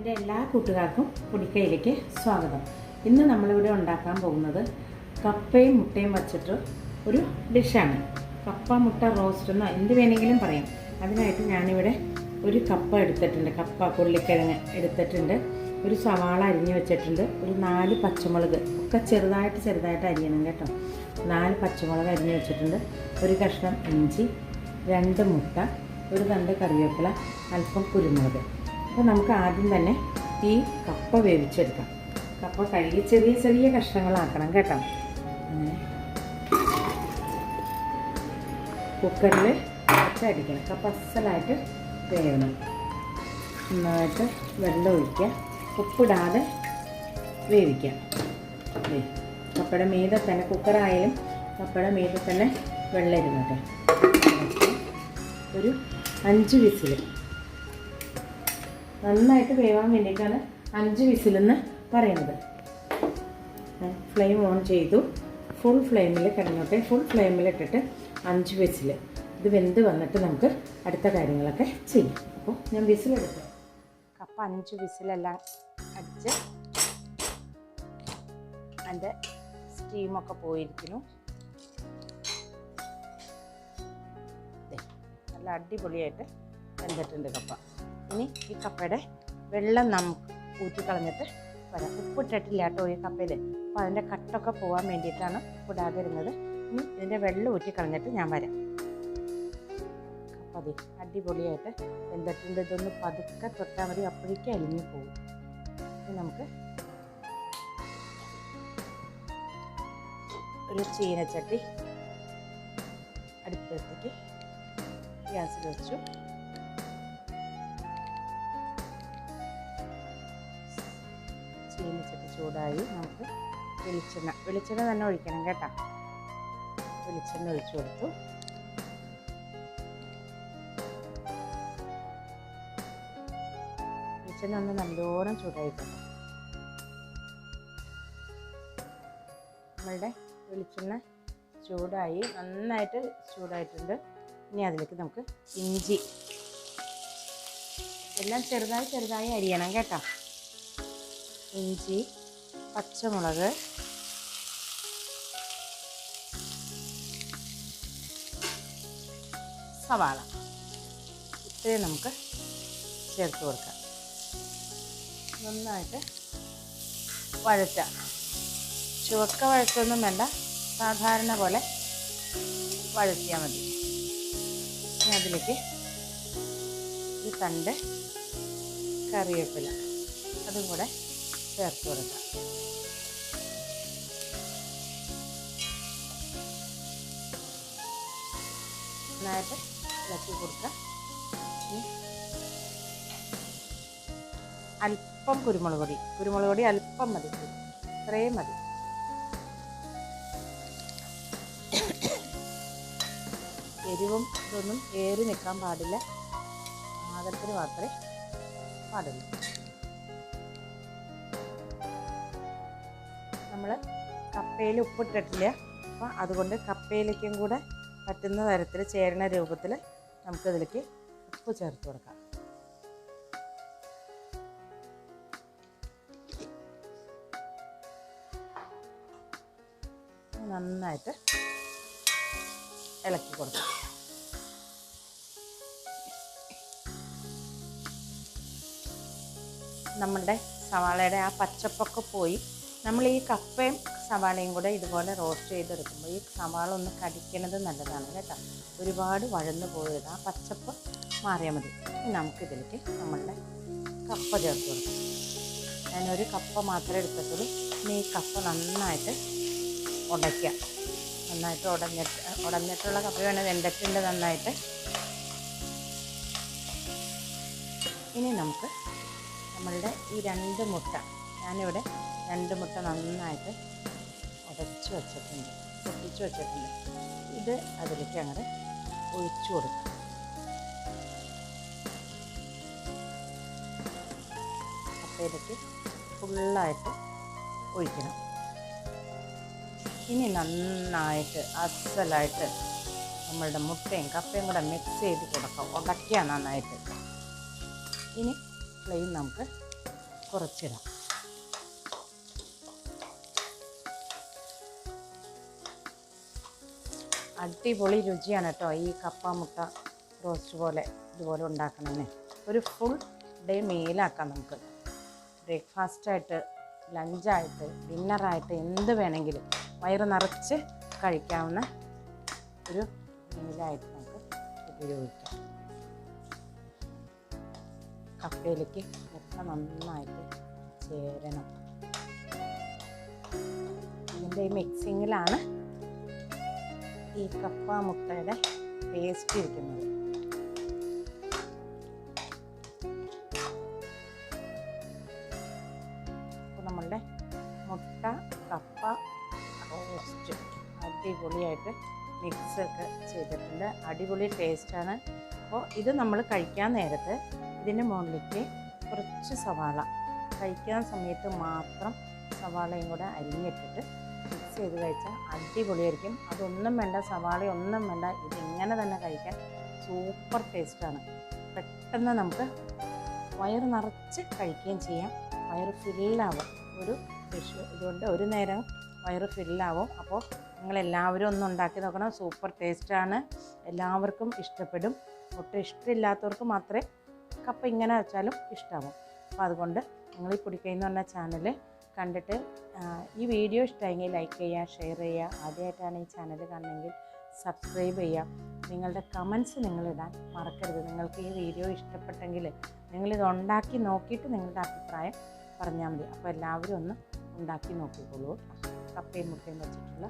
എന്റെ എല്ലാ കൂട്ടുകാർക്കും പൊടിക്കൈയിലേക്ക് സ്വാഗതം. ഇന്ന് നമ്മളിവിടെ ഉണ്ടാക്കാൻ പോകുന്നത് കപ്പയും മുട്ടയും വച്ചിട്ട് ഒരു ഡിഷാണ്. കപ്പ മുട്ട റോസ്റ്റ് എന്നോ എന്ത് വേണമെങ്കിലും പറയാം. അതിനായിട്ട് ഞാനിവിടെ ഒരു കപ്പ എടുത്തിട്ടുണ്ട്. കപ്പ കൊള്ളിക്കിഴങ്ങ് എടുത്തിട്ടുണ്ട്. ഒരു സവാള അരിഞ്ഞ് വെച്ചിട്ടുണ്ട്. ഒരു നാല് പച്ചമുളക് ഒക്കെ ചെറുതായിട്ട് ചെറുതായിട്ട് അരിയണം കേട്ടോ. നാല് പച്ചമുളക് അരിഞ്ഞ് വെച്ചിട്ടുണ്ട്. ഒരു കഷ്ണം ഇഞ്ചി രണ്ട് മുട്ട ഒരു തണ്ട് കറിവേപ്പില അല്പം കുരുമുളക്. അപ്പോൾ നമുക്ക് ആദ്യം തന്നെ ഈ കപ്പ വേവിച്ചെടുക്കാം. കപ്പ കഴുകി ചെറിയ ചെറിയ കഷ്ണങ്ങളാക്കണം കേട്ടോ. അങ്ങനെ. കുക്കറിൽ അടിക്കണം കപ്പ അസലായിട്ട് വേവണം. നന്നായിട്ട് വെള്ളം ഒഴിക്കുക. ഉപ്പിടാതെ വേവിക്കാം കപ്പയുടെ മീതെ തന്നെ കുക്കറായാലും കപ്പയുടെ മീതെ തന്നെ വെള്ളം ഇരുന്നോട്ടെ ഒരു അഞ്ച് വിസിൽ നന്നായിട്ട് വേവാൻ വേണ്ടിയിട്ടാണ് അഞ്ച് വിസിലെന്ന് പറയുന്നത്. ഫ്ലെയിം ഓൺ ചെയ്തു. ഫുൾ ഫ്ലെയിമിൽ കിടന്നോട്ടെ. ഫുൾ ഫ്ലെയിമിൽ ഇട്ടിട്ട് അഞ്ച് വിസിൽ ഇത് വെന്ത് വന്നിട്ട് നമുക്ക് അടുത്ത കാര്യങ്ങളൊക്കെ ചെയ്യും. അപ്പോൾ ഞാൻ വിസിലെടുത്തു കപ്പ അഞ്ച് വിസിലെല്ലാം അടിച്ച് അതിന്റെ സ്റ്റീമൊക്കെ പോയിരിക്കുന്നു. നല്ല അടിപൊളിയായിട്ട് വെന്തിട്ടുണ്ട് കപ്പ. ഇനി ഈ കപ്പയുടെ വെള്ളം നമുക്ക് ഊറ്റിക്കളഞ്ഞിട്ട് വരാം. ഉപ്പിട്ടിട്ടില്ല കേട്ടോ ഈ കപ്പയിൽ അപ്പോൾ അതിന്റെ കട്ടൊക്കെ പോകാൻ വേണ്ടിയിട്ടാണ് ഉപ്പിടാതിരുന്നത് ഇനി ഇതിന്റെ വെള്ളം ഊറ്റിക്കളഞ്ഞിട്ട് ഞാൻ വരാം. കപ്പതി അടിപൊളിയായിട്ട് വെന്തിട്ടുണ്ട്. ഇതൊന്ന് പതുക്കെ തൊട്ടാൽ മതി. അപ്പോഴേക്കും അലിഞ്ഞു പോകും. ഇനി നമുക്ക് ഒരു ചീനച്ചട്ടി അടുപ്പത്തേക്ക് ഗ്യാസിൽ വെച്ചു. ചൂടായി നമുക്ക് വെളിച്ചെണ്ണ വെളിച്ചെണ്ണ തന്നെ ഒഴിക്കണം കേട്ടോ. വെളിച്ചെണ്ണ ഒഴിച്ചു കൊടുത്തു. വെളിച്ചെണ്ണ ഒന്ന് നല്ലോണം ചൂടായിട്ടുണ്ട് നമ്മളുടെ വെളിച്ചെണ്ണ ചൂടായി നന്നായിട്ട് ചൂടായിട്ടുണ്ട്. ഇനി അതിലേക്ക് നമുക്ക് ഇഞ്ചി. എല്ലാം ചെറുതായി ചെറുതായി അരിയണം കേട്ടോ. ഇഞ്ചി പച്ചമുളക്. സവാള. ഇത്രയും നമുക്ക് ചേർത്ത് കൊടുക്കാം. നന്നായിട്ട് വഴറ്റാം ചുവക്ക വഴറ്റൊന്നും വേണ്ട. സാധാരണ പോലെ വഴറ്റിയാൽ മതി. ഇനി അതിലേക്ക് ഒരു തണ്ട് കറിവേപ്പില. അതും കൂടെ ചേർത്ത് കൊടുക്കാം. ഇളക്കി കൊടുക്കാം. അല്പം കുരുമുളക് പൊടി. കുരുമുളക് പൊടി അല്പം മതി. ഇത്രയും മതി. എരിവും ഇതൊന്നും ഏറി നിൽക്കാൻ പാടില്ല. പാകത്തിന് മാത്രമേ പാടുള്ളൂ. നമ്മൾ കപ്പയിൽ ഉപ്പിട്ടിട്ടില്ല? അപ്പം അതുകൊണ്ട് കപ്പയിലേക്കും കൂടെ പറ്റുന്ന തരത്തിൽ ചേരണ രൂപത്തിൽ നമുക്കതിലേക്ക് ഉപ്പ് ചേർത്ത് കൊടുക്കാം. നന്നായിട്ട് ഇളക്കി കൊടുക്കാം. നമ്മളുടെ സവാളയുടെ ആ പച്ചപ്പൊക്കെ പോയി നമ്മൾ ഈ കപ്പയും സവാളയും കൂടെ ഇതുപോലെ റോസ്റ്റ് ചെയ്തെടുക്കുമ്പോൾ ഈ സവാള ഒന്ന് കടിക്കണത് നല്ലതാണ് കേട്ടോ. ഒരുപാട് വഴന്നു പോയത് ആ പച്ചപ്പ് മാറിയാൽ മതി. നമുക്കിതിലേക്ക് നമ്മളുടെ കപ്പ ചേർത്ത് കൊടുക്കാം. ഞാനൊരു കപ്പ മാത്രമേ എടുത്തിട്ടുള്ളൂ ഇനി ഈ കപ്പ നന്നായിട്ട് ഉടയ്ക്കുക നന്നായിട്ട് ഉടഞ്ഞിട്ട് ഉടഞ്ഞിട്ടുള്ള കപ്പ വേണം വെന്തിട്ടുണ്ട് നന്നായിട്ട്. ഇനി നമുക്ക് നമ്മളുടെ ഈ രണ്ട് മുട്ട ഞാനിവിടെ രണ്ട് മുട്ട നന്നായിട്ട് ഉടച്ച് വെച്ചിട്ടുണ്ട് പൊട്ടിച്ച് വെച്ചിട്ടുണ്ട്. ഇത് അതിലേക്ക് അങ്ങനെ ഒഴിച്ചു കൊടുക്കാം. ഇതിലേക്ക് ഫുള്ളായിട്ട് ഒഴിക്കണം. ഇനി നന്നായിട്ട് അസലായിട്ട് നമ്മളുടെ മുട്ടയും കപ്പയും കൂടെ മിക്സ് ചെയ്ത് കൊടുക്കാം. ഉടയ്ക്കുക നന്നായിട്ട്. ഇനി ഫ്ലെയിം നമുക്ക് കുറച്ചിടാം. അടിപൊളി രുചിയാണ് കേട്ടോ ഈ കപ്പ മുട്ട റോസ്റ്റ് പോലെ ഇതുപോലെ ഉണ്ടാക്കണമെന്ന് ഒരു ഫുൾ ഡേ മീലാക്കാം നമുക്ക്. ബ്രേക്ക്ഫാസ്റ്റായിട്ട് ലഞ്ചായിട്ട് ഡിന്നറായിട്ട് എന്ത് വേണമെങ്കിലും വയറ് നിറച്ച് കഴിക്കാവുന്ന ഒരു മീലായിട്ട് നമുക്ക് ഉപയോഗിക്കാം. കപ്പയിലേക്ക് മുട്ട നന്നായിട്ട് ചേരണം. ഇതിന്റെ ഈ മിക്സിങ്ങിലാണ് ഈ കപ്പ മുട്ടയുടെ ടേസ്റ്റ് ഇരിക്കുന്നത്. നമ്മളുടെ മുട്ട കപ്പ റോസ്റ്റ് അടിപൊളിയായിട്ട് മിക്സൊക്കെ ചെയ്തിട്ടുണ്ട്. അടിപൊളി ടേസ്റ്റാണ് അപ്പോൾ ഇത് നമ്മൾ കഴിക്കാൻ നേരത്ത് ഇതിന്റെ മുകളിലേക്ക് കുറച്ച് സവാള കഴിക്കാൻ സമയത്ത് മാത്രം സവാളയും കൂടെ അരിഞ്ഞിട്ടിട്ട് ചെയ്ത് കഴിച്ചാൽ അടിപൊളിയായിരിക്കും. അതൊന്നും വേണ്ട സവാള ഒന്നും വേണ്ട ഇതിങ്ങനെ തന്നെ കഴിക്കാൻ സൂപ്പർ ടേസ്റ്റാണ്. പെട്ടെന്ന് നമുക്ക് വയറ് നിറച്ച് കഴിക്കുകയും ചെയ്യാം. വയറ് ഫില്ലാവും ഒരു ഫിഷ് ഇതുകൊണ്ട് ഒരു നേരം വയറ് ഫില്ലാവും അപ്പോൾ നിങ്ങളെല്ലാവരും ഒന്ന് ഉണ്ടാക്കി നോക്കണം. സൂപ്പർ ടേസ്റ്റാണ്. എല്ലാവർക്കും ഇഷ്ടപ്പെടും. ഒട്ടും ഇഷ്ടമില്ലാത്തവർക്ക് മാത്രമേ കപ്പ ഇങ്ങനെ വെച്ചാലും ഇഷ്ടമാവും അപ്പോൾ അതുകൊണ്ട് നിങ്ങൾ പൊടിക്കൈ എന്ന് പറഞ്ഞ ചാനൽ കണ്ടിട്ട് ഈ വീഡിയോ ഇഷ്ടമായെങ്കിൽ ലൈക്ക് ചെയ്യുക ഷെയർ ചെയ്യുക. ആദ്യമായിട്ടാണ് ഈ ചാനൽ കാണണമെങ്കിൽ സബ്സ്ക്രൈബ് ചെയ്യുക. നിങ്ങളുടെ കമൻസ് നിങ്ങളിടാൻ മറക്കരുത്. നിങ്ങൾക്ക് ഈ വീഡിയോ ഇഷ്ടപ്പെട്ടെങ്കിൽ നിങ്ങളിത് ഉണ്ടാക്കി നോക്കിയിട്ട് നിങ്ങളുടെ അഭിപ്രായം പറഞ്ഞാൽ മതി. അപ്പോൾ എല്ലാവരും ഒന്ന് ഉണ്ടാക്കി നോക്കിക്കോളൂ. കപ്പയും മുട്ടയും വെച്ചിട്ടുള്ള